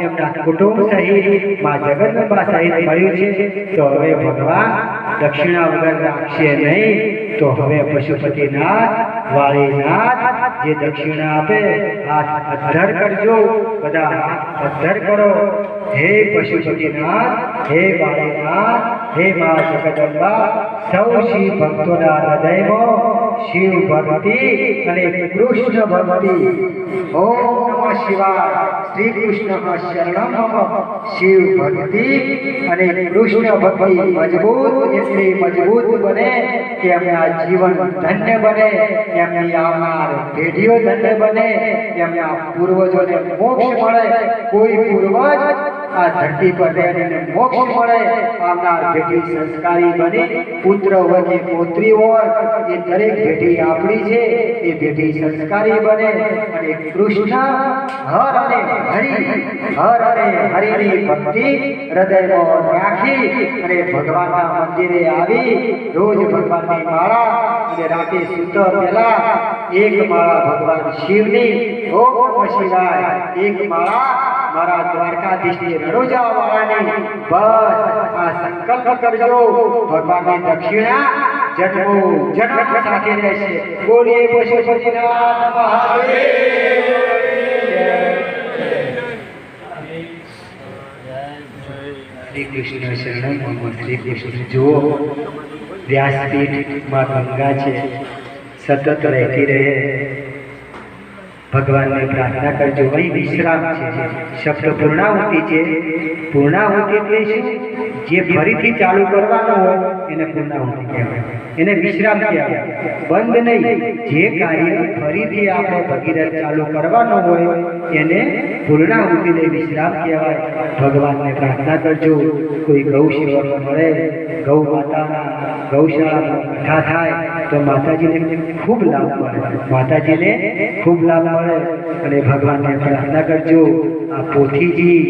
એમના કુટુંબ સહિત મા સહિત મળ્યું છે. તો હવે દક્ષિણા વગર રાખશે નહીં, તો હવે પશુપતિનાથ, વાળીનાથ જે દક્ષિણા આપે, હાથ અધ્ધર કરજો. બધા હાથ કરો. હે પશુપતિનાથ, હે વાળીનાથ, હે મા જગદંબા, સૌ શિવ ભક્તોના હૃદયમાં શિવ ભક્તિ અને કૃષ્ણ ભક્તિ. ઓમ શિવાય શ્રી કૃષ્ણ શરણમ શિવ ભક્તિ અને કૃષ્ણ ભક્તિ મજબૂત, એટલે મજબૂત બને કે એમના જીવન ધન્ય બને, એમની આવનાર પેઢીઓ ધન્ય બને, એમના પૂર્વજોને મોક્ષ મળે, કોઈ પૂર્વજ આ ધરતી પર રહીને મોક્ષ મળે, આવનાર પેઢી સંસ્કારી બને, પુત્ર હોય કે પોત્રી હોય, એ દરેક પેઢી આપણી છે, એ પેઢી સંસ્કારી બને, અને કૃષ્ણ હર અને હરિ, હર અને હરિની ભક્તિ હૃદયમાં રાખી અને ભગવાનના મંદિરે આવી, રોજ ભગવાનની માળા અને રાતે સૂતો પહેલા એક માળા ભગવાન શિવની ઓમ શિવાય એક માળા મારા દ્વારકાધીશની રડોજા વાળાની બસ, આ સંકલ્પ કરજો. ભગવાનની દક્ષિણા જન્મો જન્મ સાથે રહેશે. બોલીએ પશુપતિનાથ મહાદેવ કૃષ્ણ શરણમ ભગવાન. શ્રી કૃષ્ણ. જુઓ વ્યાસપીઠમાં ગંગા છે. સતત રહેતી રહે. ભગવાનને પ્રાર્થના કરજો. અહીં વિશ્રામ છે શબ્દ પૂર્ણાહુતિ છે. પૂર્ણાહુતિ એટલે શું? જે ફરીથી ચાલુ કરવાનો હોય એને પૂર્ણાહુતિ કહેવાય. એને વિશ્રામ કહેવાય બંધ નહીં, જે કાર્ય ફરીથી આપણે ભગીરથ ચાલુ કરવાનો હોય, એને પૂર્ણાહુતિને વિશ્રામ કહેવાય. ભગવાનને પ્રાર્થના કરજો, કોઈ ગૌ સેવક મળે, ગૌ માતાના, ગૌશાળામાં કથા થાય, તો માતાજીને ખૂબ લાભ મળે. માતાજીને ખૂબ લાભ મળે અને ભગવાનને પ્રાર્થના કરજો, આ પોથીજી,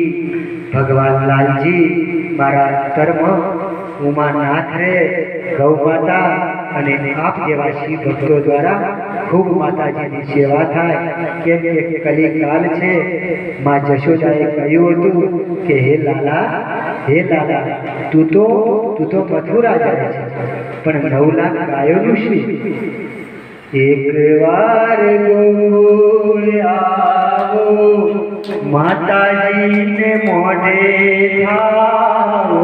ભગવાન લાલજી, મારા કર્મ ઉમાનાથ રે ગૌ માતા અને આપ જેવા શિવ ભક્તો દ્વારા ખૂબ માતાજીની સેવા થાય. કેમ કે કલિકાલ છે, માં જશોદાએ કહ્યું હતું કે, હે લાલા હે લાલા, તું તો તું તો મથુરા પણ નવ લાખ ગાયોનું શું? એક વાર ગોળ માતાજીને મોઢે થાઓ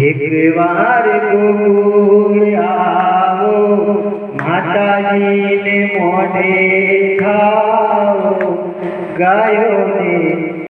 એક વાર ગોળ આવો માતાજીને મોઢે ખાઓ ગાયોને